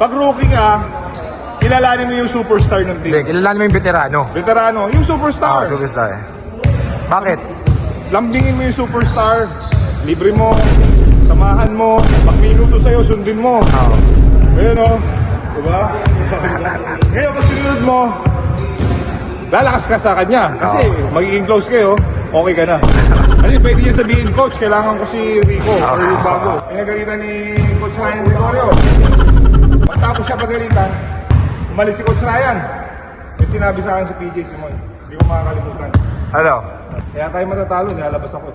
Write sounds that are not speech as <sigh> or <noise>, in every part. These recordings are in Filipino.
Pag rookie ka, kilalanin mo yung superstar ng Hindi, team. kilala mo yung veterano. Veterano, yung Ah, superstar. superstar. Bakit? Lambingin mo yung superstar. Libre mo. Samahan mo. Pag minuto sa'yo, sundin mo. Oo. Ayun o. Diba? <laughs> Ngayon, pag sinunod mo, lalakas ka sa kanya. Kasi magiging close kayo, okay ka na. <laughs> Kasi pwede niya sabihin, Coach, kailangan ko si Rico or yung bago. Pinagalitan ni Coach Ryan Gregorio. Pagtapos siya pagalitan, umalis si Coach Ryan. May sinabi sa akin si PJ Simon. Hindi ko makakalimutan. Ano? Kaya tayo matatalo, nilalabas ako. <laughs>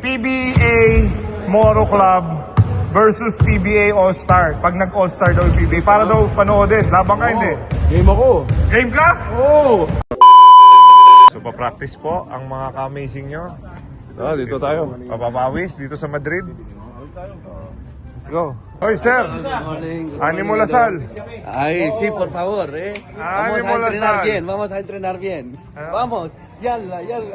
PBA Moro Club versus PBA All-Star. Pag nag-All-Star daw yung PBA, para daw panoodin. Labang ka, hindi? Game ako. Game ka? Oo. So, pa-practice po ang mga ka-amazing nyo. Ah, dito tayo. Papapawis dito sa Madrid. Let's go. Hoy, sir! Animo Lasal. Ay, sí, por favor, eh. Ah, Vamos a entrenar bien, vamos a entrenar bien. Vamos, yalla, yalla.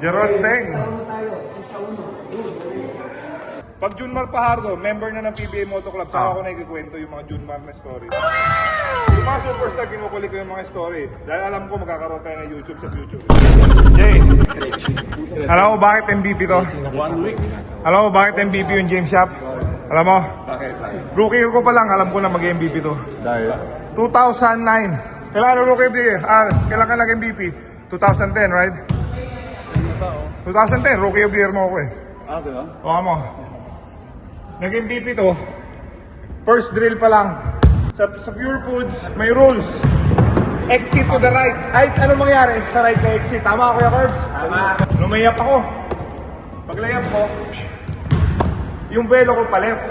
Gerald Peng. Pag Junmar Pajardo, member na ng PBA Moto Club, saka ako nakikikwento yung mga Junmar na story. Yung mga superstar, kinukuli ko yung mga story. Dahil alam ko magkakaroon tayo ng YouTube sa future. Jay, alam mo bakit MVP to? One week. Alam mo bakit MVP yung James Shop? Alam mo? Bakit? Rookie ko pa lang, alam ko na mag-MVP to. Dahil? 2009. Kailangan ng rookie of the year. Ah, kailan ka nag-MVP? 2010, right? 2010, rookie of the year mo ako eh. Ah, diba? O mo. Nag-MVP to. First drill pa lang. Sa, sa Pure Foods, may rules. Exit to the right. Kahit ano mangyari, sa right na exit. Tama Kuya Curbs? Tama. Lumayap ako. Pag layap ko, yung velo ko pa left.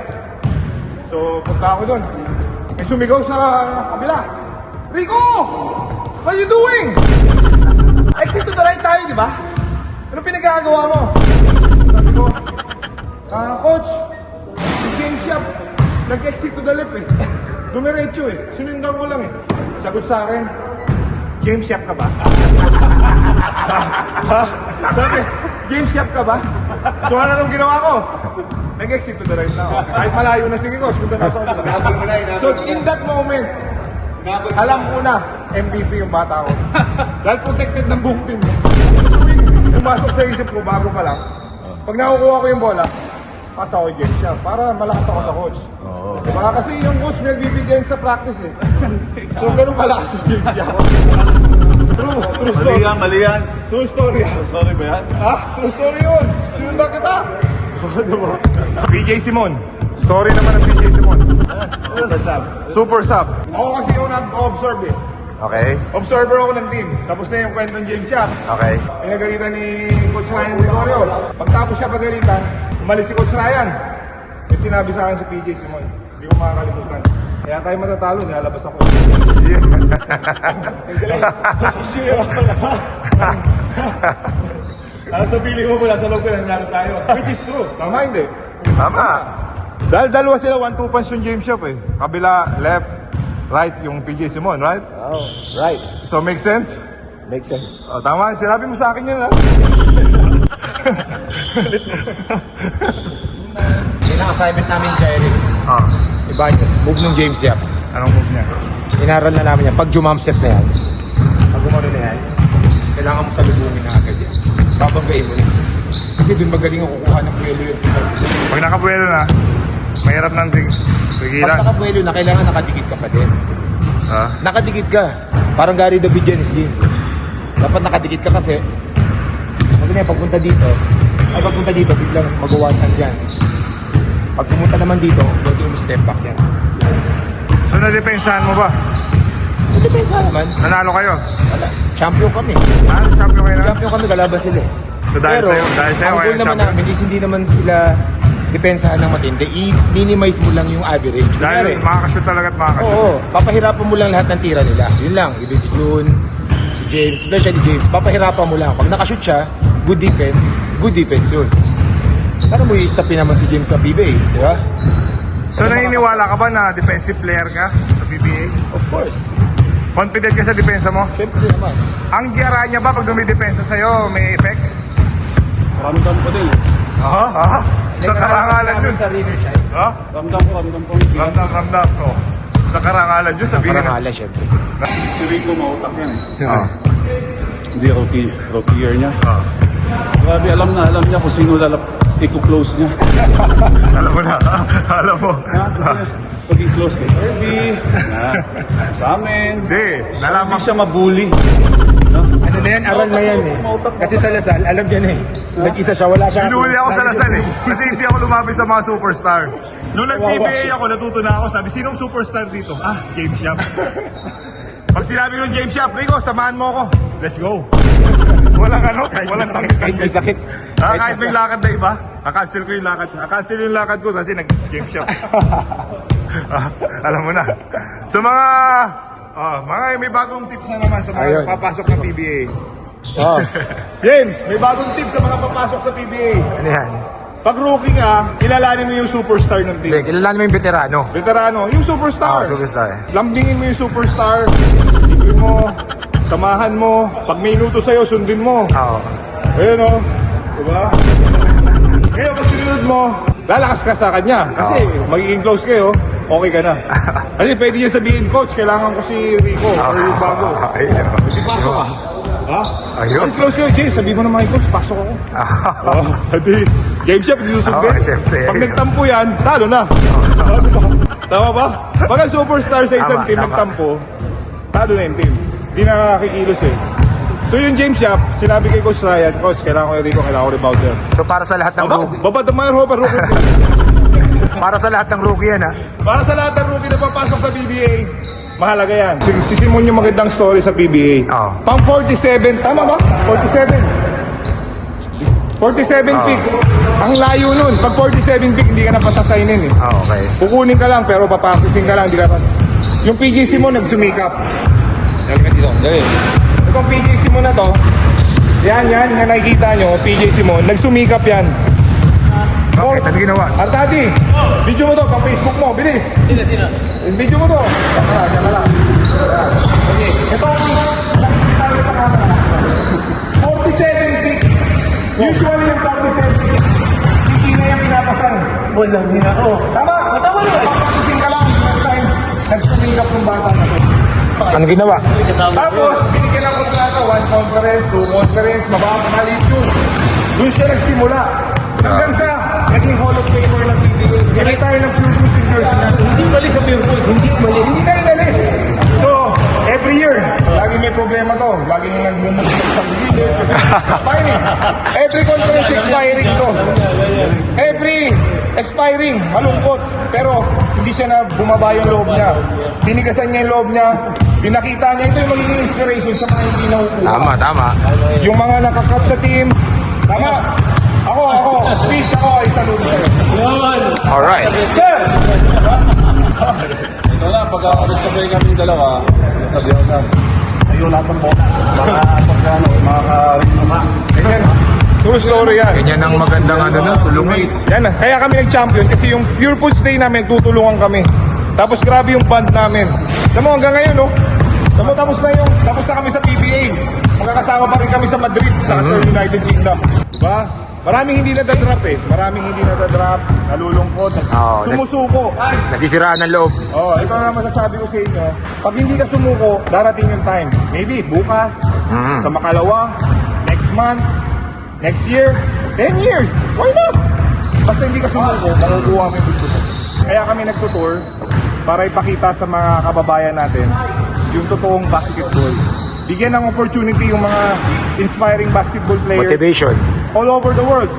So, punta ako doon. May sumigaw sa kabila. Rico! What you doing? Exit to the right tayo, di ba? Ano pinagkakagawa mo? Sabi ko, ah, coach, si James Yap, nag-exit to the left eh. Dumiretso eh. Sinundan ko lang eh. Sagot sa akin, James Yap ka ba? <laughs> ha? Sabi, James Yap ka ba? So ano nung ginawa ko? Nag-exit to the right na ako. Kahit malayo na, sige coach, punta na sa ako. So in that moment, alam ko na, MVP yung bata ko. Dahil protected ng buong team. Pumasok sa isip ko, bago pa lang, pag nakukuha ko yung bola, pass ako James siya para malakas ako sa coach. Diba? Kasi yung coach may nagbibigyan sa practice eh. So ganun kalakas si James siya. True, true Mali story. yan, mali yan. True story. Sorry ba yan? Ha? True story yun. Sinundan kita. diba? PJ Simon. Story naman ng PJ Simon. Super sub. Super sub. Ako kasi yung nag-observe eh. Okay. Observer ako ng team. Tapos na yung kwentong James siya. Okay. Pinagalitan ni Coach Ryan Gregorio. Pagtapos siya pagalitan, umalis si Coach Ryan. May sinabi sa akin si PJ Simon. Hindi ko makakalimutan. Kaya tayo matatalo, nilalabas ako. Nasa pili ko mula sa loob ko nangyari tayo. Which is true. Tama hindi. Tama. Dahil dalawa sila, one-two punch yung James Shop eh. Kabila, left, right, yung PJ Simon, right? Oh, right. So, make sense? Makes sense. Oh, tama. Sinabi mo sa akin yun, ha? Yun ang assignment namin Eric. Ah, Ibanez, move ng James Yap. anong move niya? Inaral na namin yan. Pag jump step na yan, pag gumano na yan, kailangan mo salubungin na agad yan. Babanggain mo yan. Kasi doon magaling ang kukuha ng puwelo yun sa step. Pag nakabuelo na, mahirap nang tig Pag tigilan. nakapuwelo na, kailangan nakadikit ka pa din. Ha? Nakadikit ka. Parang Gary David James James. Dapat nakadikit ka kasi, na pagpunta dito, ay pagpunta dito, biglang magawa hand yan. Pag pumunta naman dito, pwede yung step back yan. So, nadepensahan mo ba? Sa naman. Nanalo kayo? Wala. Champion kami. Ha? Champion kayo na? Champion kami, kalaban sila eh. So, dahil Pero, sa'yo, dahil sa'yo, ang goal naman champion? namin is hindi naman sila depensahan ng matindi. I-minimize mo lang yung average. Dahil Kunyari, makakashoot talaga at makakashoot. Oo, papahirapan mo lang lahat ng tira nila. Yun lang. Ibig si June, si James, especially James. Papahirapan mo lang. Pag nakashoot siya, good defense, good defense yun. Para mo i-stopin naman si James sa PBA, di ba? So, naniniwala ka ba na defensive player ka sa PBA? Of course. Confident ka sa depensa mo? Siyempre naman. Ang giyara niya ba pag dumidepensa sa'yo, may effect? Ramdam ko din. Aha, aha. Sa karangalan yun. Sa River siya. Ha? Ramdam ko, ramdam ko. Ramdam, ramdam. Oh. Sa karangalan yun, sabihin na. Karangalan, syempre. Si Rico mautak yan eh. Ah. Hindi rookie, rookie year niya. Ah. Grabe, alam na, alam niya kung sino lalap, i-close niya. <laughs> Alam mo na. Alam mo. Ha? Kasi pag i-close kay Kirby, na, sa amin, Hindi. hindi Nalaman siya mabully. Ano na yan, aral na yan eh. Kasi sa Lasal, alam niya na eh. Nag-isa siya, wala siya. Pinuli ako sa Lasal eh. Kasi hindi ako lumapit sa mga superstar. Nung nag-PBA ako, natuto na ako. Sabi, sinong superstar dito? Ah, James Yap. <laughs> Pag sinabi ko James Yap, Rico, samahan mo ako. Let's go. Walang ano, walang Kahit may sakit. Ah, kahit may lakad na iba, nakancel ko yung lakad. Nakancel yung lakad ko kasi nag-game shop. <laughs> ah, alam mo na. Sa mga, ah, mga may bagong tips na naman sa mga Ayun. papasok ng PBA. Oh, James, may bagong tips sa mga papasok sa PBA. Ano yan? Pag rookie ka, kilalanin mo yung superstar ng Hindi, team. kilala mo yung veterano. Veterano, yung superstar. Ah, superstar. Lambingin mo yung superstar. Ibigin mo, samahan mo. Pag may inuto sa'yo, sundin mo. Oo. Ayun o. Diba? Ngayon, pag sinunod mo, lalakas ka sa kanya. Kasi magiging close kayo, okay ka na. <laughs> Kasi pwede niya sabihin, Coach, kailangan ko si Rico or yung bago. Ayun. Hindi pasok ka. Ha? Ayun. Mas close kayo, James. Sabi mo naman kay Coach, pasok ako. Oh, Adi, game shop, hindi susundin. Oo, syempre. Pag nagtampo yan, talo na. Tama ba? Pag ang superstar sa isang Tama, team tama. nagtampo, talo na yung team. Hindi nakakikilos eh. So yung James Yap, sinabi kay Coach Ryan, Coach, kailangan ko yung Rico, kailangan ko rebounder. So para sa lahat ng Aba, rookie, babad ang mga Ropa, rookie. para sa lahat ng rookie yan ha. Para sa lahat ng rookie na papasok sa PBA, mahalaga yan. Sig- Sisimon yung magandang story sa PBA. Oo. Pang 47, tama ba? 47. 47 pick. Ang layo nun. Pag 47 pick, hindi ka na pasasignin eh. Ah, okay. Kukunin ka lang, pero papracticing ka lang. Hindi ka pa... Yung PJC mo, nagsumikap. Itong PJC mo na to, yan, yan, na nakikita nyo, PJC mo, nagsumikap yan. Bakit? Ano ginawa? Artadi, video mo to, pang Facebook mo, bilis. Sino, sino? Video mo to. Tama, tama lang. Ito, nakikita nyo sa camera. 47 pick. Usually yung 47 pick, hindi na yung pinapasan. Walang hina ko. Tama, tama naman. Pag-practicing ka lang, next time, nagsumikap ng bata na to. Ano ginawa? Tapos, binigyan ng kontrata, one conference, two conference, mababa, maliit yun. Doon siya nagsimula. Hanggang sa naging Hall of Famer ng PBA. Hindi tayo ng pure blue singers na. Hindi malis sa pure foods. Hindi malis. Hindi tayo inalis. So, every year, lagi may problema to. Laging nagmumukha sa gilid. Kasi <laughs> expiring. Every conference expiring to. Every expiring, malungkot. Pero hindi siya na bumaba yung loob niya. Binigasan niya yung loob niya. Pinakita niya ito yung magiging inspiration sa mga hindi nakukuha. Tama, tama. Yung mga nakakat sa team. Tama. Ako, ako. Please, ako ay saludo sa'yo. Alright. Sir! Ito na, pag ako nagsabay kami dalawa, sabi ko sa sa'yo lahat ng bola. Mga pagkano, makaka-ring naman. Ganyan. True story yan. Ganyan ang magandang ano nun, tulungan. Yan na. Kaya kami nag-champion kasi yung Pure Foods Day namin, tutulungan kami. Tapos grabe yung band namin. Alam mo, hanggang ngayon, no? Alam mo, tapos na yung, tapos na kami sa PBA. Magkakasama pa rin kami sa Madrid, sa sa United Kingdom. Diba? Maraming hindi nadadrop eh. Maraming hindi nadadrop, nalulungkot, Oo, sumusuko. Nasisiraan ng loob. Oh, ito na masasabi ko sa inyo. Pag hindi ka sumuko, darating yung time. Maybe bukas, Mm. sa makalawa, next month, next year, 10 years. Why not? Basta hindi ka sumuko, makukuha mo yung gusto mo. Kaya kami nagtutour para ipakita sa mga kababayan natin yung totoong basketball. Bigyan ng opportunity yung mga inspiring basketball players Motivation. all over the world.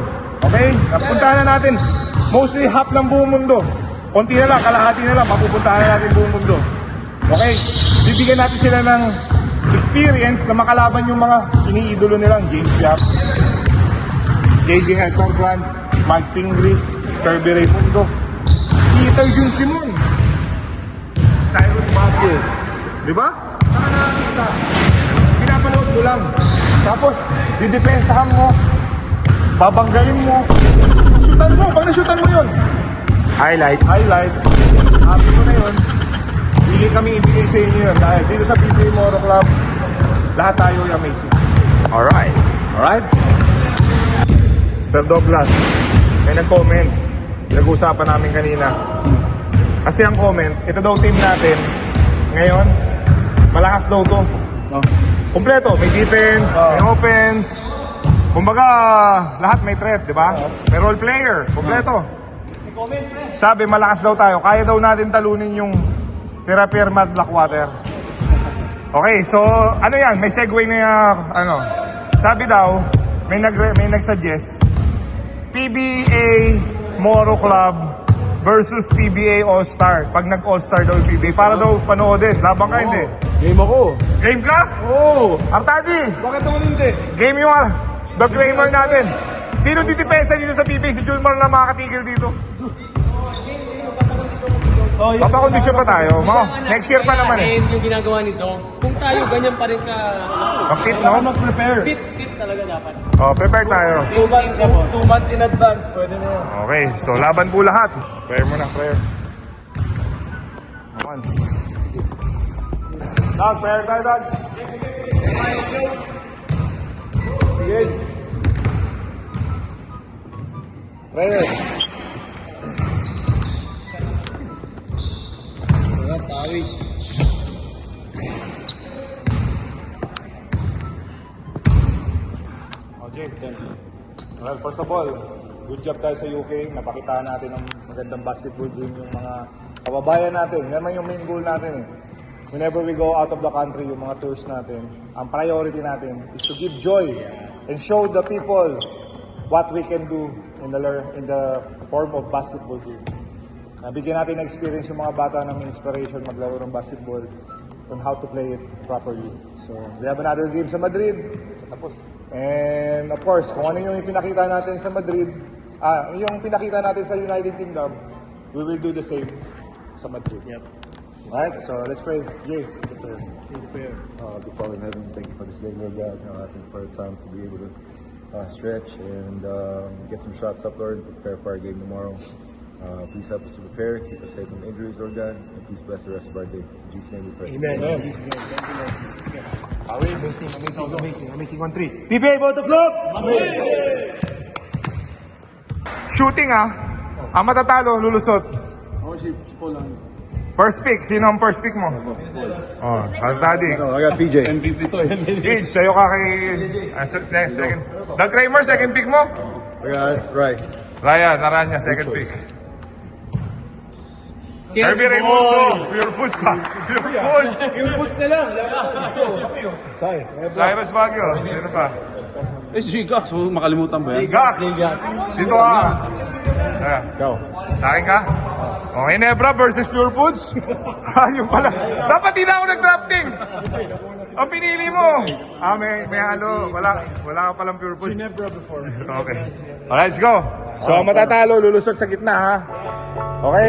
Okay? Napuntahan na natin mostly half ng buong mundo. Konti na lang, kalahati na lang, mapupuntahan na natin buong mundo. Okay? Bibigyan natin sila ng experience na makalaban yung mga iniidolo nilang James Yap, JJ Hector Grant, Mark Pingris, Kirby Raimundo, Peter Jun Simon, Cyrus Baguio. Di ba? Saan ka nakakita? Pinapanood mo lang. Tapos, didepensahan mo, babanggain mo, shootan mo, pag na-shootan mo yun, Highlights. highlights, happy ko na yun, hindi kami ibigay sa inyo yun dahil dito sa PBA Moro Club, lahat tayo ay amazing. Alright. Alright? Mr. Douglas, may nag-comment. Nag-usapan namin kanina. Kasi ang comment, ito daw team natin, ngayon, malakas daw to. Oh. Kompleto, may defense, may offense. Kumbaga, lahat may threat, di ba? May role player, kompleto. Sabi, malakas daw tayo. Kaya daw natin talunin yung Therapy Mad Blackwater. Okay, so ano yan? May segue na uh, ano. Sabi daw, may nag may nagsuggest PBA Moro Club versus PBA All-Star. Pag nag-All-Star daw yung PBA, para daw panoodin. Labang ka, hindi. Game ako. Game ka? Oo. Artadi! Bakit naman hindi? Game yung ah, the Kramer natin. Sino titipesa dito sa PBA? Si Julmar lang makatigil dito. Oh, yung Papakondisyon pa tayo. Mga, next year pa naman eh. Yung ginagawa nito, kung tayo ganyan pa rin ka Mag-fit, Ako no? mag-prepare. fit, fit talaga dapat. Oh, prepare tayo. Two months, two, Two months in advance, pwede na yun. Okay, so laban po lahat. Prayer muna, prayer. Come on. Dog, prayer tayo, dog. Sige. Prayer. Okay. Well, first of all, good job tayo sa UK. Napakita natin ng magandang basketball game yung mga kababayan natin. Yan man yung main goal natin eh. Whenever we go out of the country, yung mga tours natin, ang priority natin is to give joy and show the people what we can do in the in the form of basketball game. Nabigyan natin ng experience yung mga bata ng inspiration maglaro ng basketball on how to play it properly. So, we have another game sa Madrid. Tapos. And of course, kung ano yung pinakita natin sa Madrid, ah, yung pinakita natin sa United Kingdom, we will do the same sa Madrid. Yep. Alright, so let's pray. Jay, prepare. Uh, the Father in heaven, thank you for this day, Lord God. Uh, thank you for the time to be able to uh, stretch and um, get some shots up, Lord, prepare for our game tomorrow. Uh, please help us to prepare, keep us safe from injuries, Lord God, and please bless the rest of our day. In Jesus' name we pray. Amazing, amazing, amazing, amazing on three. PBA Boto Club! Shooting ah. Ang matatalo, lulusot. Ako si, si Paul lang. First pick, sino ang first pick mo? Oh, Altadi. No, I got PJ. MVP to. Gage, sa'yo ka kay... Ah, se- se- second. Doug Kramer, second pick mo? I got Right. Ryan, Aranya, second pick. Kirby Raimundo, pure foods ha. Pure foods. Yung boots na lang. Laban na dito. Kami yun. Say. Cyrus Baguio, sino pa? Eh, si Gax, so makalimutan ba yan? Gax, dito ka. Ah, Go. sa akin ka? Okay, Nebra versus Pure Foods. <laughs> Ayun pala. Dapat di na ako nag-drafting. Ang pinili mo. Ah, may, may ano. Wala, wala ka palang Pure Foods. Nebra before. Okay. Alright, let's go. So, matatalo, lulusot sa gitna, ha? Okay?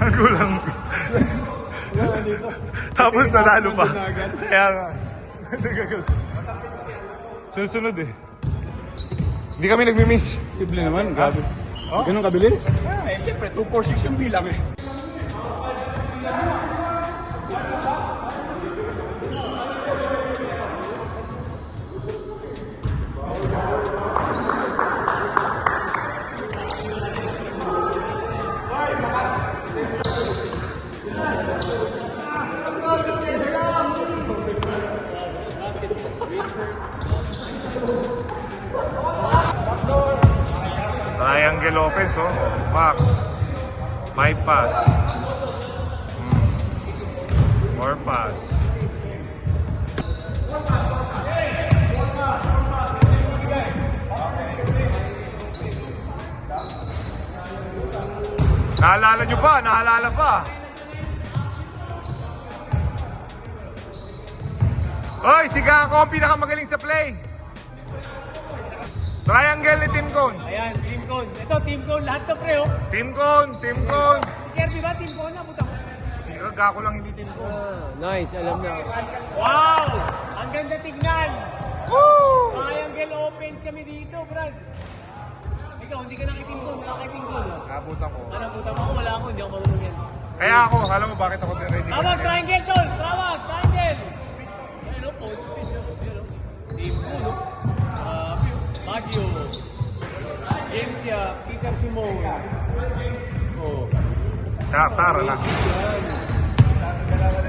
Ang kulang. Tapos nanalo pa. Kaya nga. Susunod eh. Hindi kami nagmi-miss. Simple naman, grabe. Ganun kabilis? eh, siyempre, 246 yung bilang eh. Triangle offense, oh. Back. Bypass. Mm. More pass. Naalala nyo pa, naalala pa. Hoy, si Gako ang pinakamagaling sa play. Triangle ni Team Cone. Ayan, team cone. Ito, team cone. Lahat to pre, oh. Team Cone, Team Cone. Si Kirby ba, team cone na? Puta. Si Gako lang hindi Team Cone. Nice, alam na. Wow! Ang ganda tignan! Woo! Triangle opens kami dito, Brad. Ikaw, hindi ka nakitim cone. Wala kay team cone. oh. Nabutan ko. Ano, puta mo? Wala ako. Hindi ako marunong yan. Kaya ako, alam mo bakit ako ready Tawag, triangle, Sol! Tawag, triangle! Ano, coach, space, oh. Oh. Team cone, oh. Ah, Baguio. James ya, Peter Simon. Oh. Ta tara na.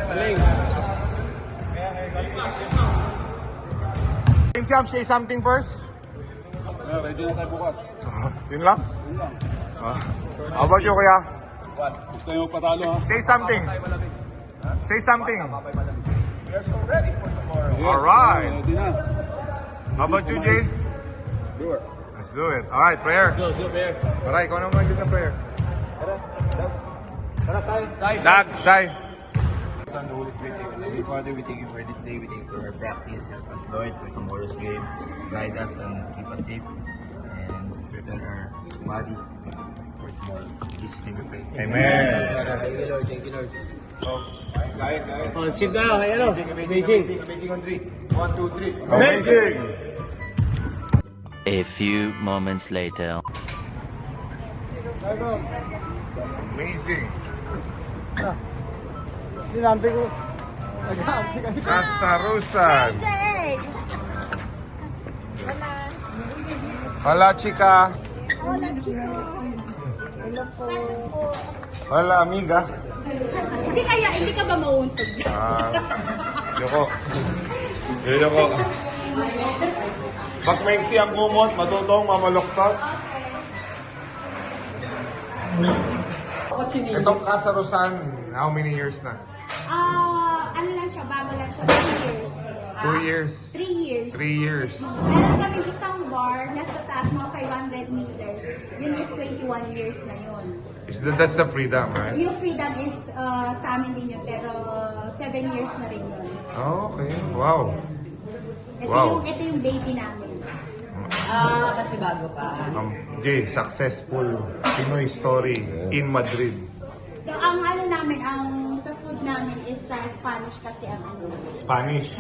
Galing. Team Siam, say something first. Yeah, ready na tayo bukas. <laughs> Yun lang? Ah. How about you, kuya? Gusto nyo magpatalo ha? Say something. Say something. Yes, Alright. Ready na. How about you, Jay? Do it. Let's do it. Alright, prayer. Go, go, Bear. Alright, ikaw naman mag ng prayer. Tara, Sai. Dag, Sai. Son, the Holy Spirit, take it. Father, we thank you for this day. We thank you for our practice. Help us, Lord, for tomorrow's game. Guide us and keep us safe. And prepare our body for tomorrow. In Jesus' name we pray. Amen. Thank you, Lord. Thank you, Lord. Oh, sit down. Ayan, oh. Amazing. Amazing on three. One, two, three. Amazing. A few moments later. Amazing. Sinante ko. Kasarusan. Jay! Wala. Hala. Hola, chico. Hello po. Hala, amiga. Hindi kaya, hindi ka ba mauuntog dyan? Ah, yoko. Yoko. <laughs> Pag maiksi ang kumot, matutong mamaloktot. Itong kasarusan, how many years na? Ah, ano lang siya, bago lang siya, 2 years. Ah, Two years. Three years. Three years. Meron kami isang bar, nasa taas, mga 500 meters. Yun is 21 years na yun. Is that, that's the freedom, right? Yung freedom is ah, sa amin din yun, pero 7 years na rin yun. Oh, okay. Wow. Ito, Wow. yung, ito yung baby namin. Ah, kasi bago pa. Um, Jay, successful Pinoy story in Madrid. So, ang ano namin, ang sa food namin is sa Spanish kasi ang ano. Spanish.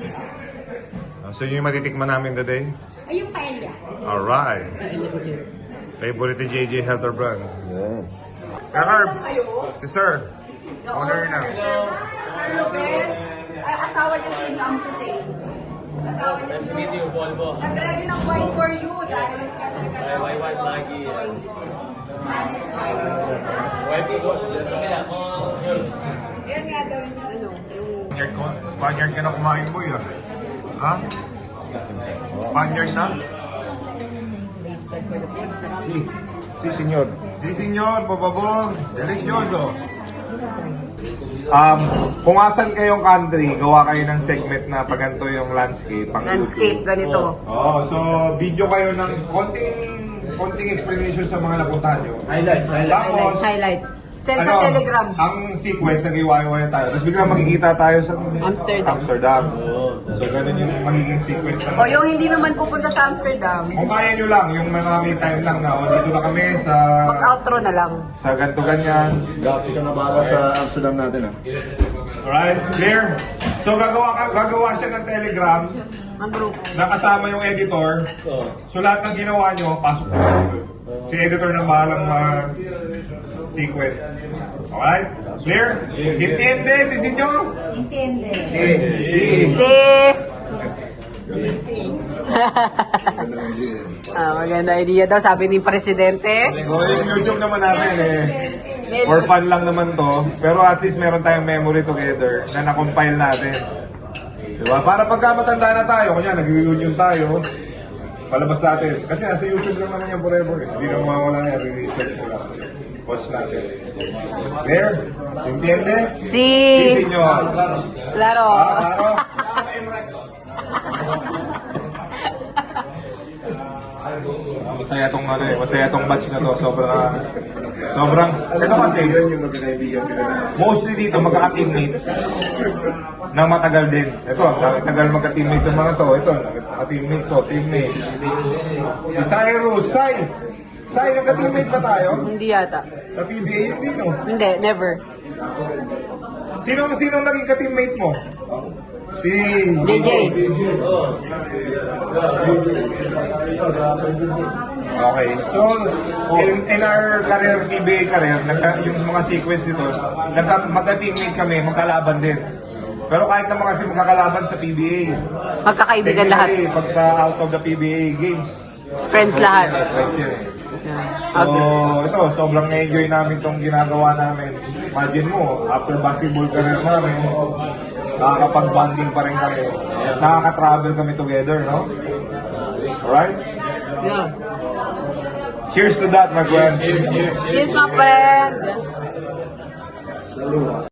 Uh, so yun yung matitikman namin today? Ay, yung paella. Alright. Favorite ni JJ Helter Brand. Yes. Sir Herbs, si Sir. Owner na. Sir Ruben, ay, asawa niya si Ma'am Hussein. Asawa niya Nice to meet you, Volvo. Nag-ready ng wine for you dahil special ka daw. Why, why, Maggie? Spanish wine. Ko, sa kanya. Oh, girls. Yan nga daw yung ano, yung Spaniard ko. Spaniard ka na kumain boy ah. Ha? Spaniard na? respect for the food. Sarap. Si. Si, senyor. Si senyor, por favor. Delicioso. Um, kung asan kayong country, gawa kayo ng segment na paganto yung landscape. Pang Landscape, YouTube. ganito. Oo, so video kayo ng konting konting explanation sa mga napuntahan nyo. Highlights, highlights. Tapos, Highlights. Send sa ano, Telegram. Ang sequence, nag-iwayo tayo. Tapos biglang makikita tayo sa Amsterdam. Amsterdam. So, ganun yung magiging sequence O yung hindi naman pupunta sa Amsterdam, Kung kaya nyo lang, yung mga may time lang na, o dito na kami sa mag-outro na lang. sa ganto ganyan. Galaxy ka na bala sa Amsterdam natin ah. Alright, clear? So gagawa ka, gagawa siya ng telegram Ang group. na kasama yung editor. So lahat ng ginawa nyo, pasok. Si editor na bahalang mag sequence. Alright? Clear? Entiende, si senyor? Intende. Si. Si... <laughs> ah, maganda idea daw, sabi ni Presidente. So yung YouTube naman natin eh. For fun lang naman to. Pero at least meron tayong memory together na na-compile natin. Diba? Para pagka matanda na tayo, kunya nag-reunion tayo, palabas natin. Kasi nasa YouTube lang naman yan forever eh. Hindi na mawawala yan, re-research mo lang. Watch natin. Clear? Entiende? Si... Si senyor. Claro. Ah, claro. Ah, Masaya tong ano eh, masaya tong batch na to. Sobrang sobrang ito kasi Yun yung magkakaibigan sila na. mostly dito magkaka-teammate nang matagal din. Ito, matagal magka-teammate yung mga to. Ito, magka-teammate to, teammate. Si Cyrus, Sai! Sai, nagka-teammate ba tayo? Hindi yata. Sa PBA, hindi no? Hindi, never. Sino sino naging ka-teammate mo? Si JJ. Okay. So, in, in our career, PBA career, nagka, yung mga sequence dito, nagka, magka-teammate kami, magkalaban din. Pero kahit naman kasi magkakalaban sa PBA. Magkakaibigan lahat. technically, Pagka out of the PBA games. Friends lahat. Friends yun. Yeah. So, Okay. ito, sobrang na-enjoy namin itong ginagawa namin. Imagine mo, after basketball career namin, nakakapag-bonding pa rin kami. Nakaka-travel kami together, no? Alright? Yeah. Cheers to that, my friend. Cheers, my friend.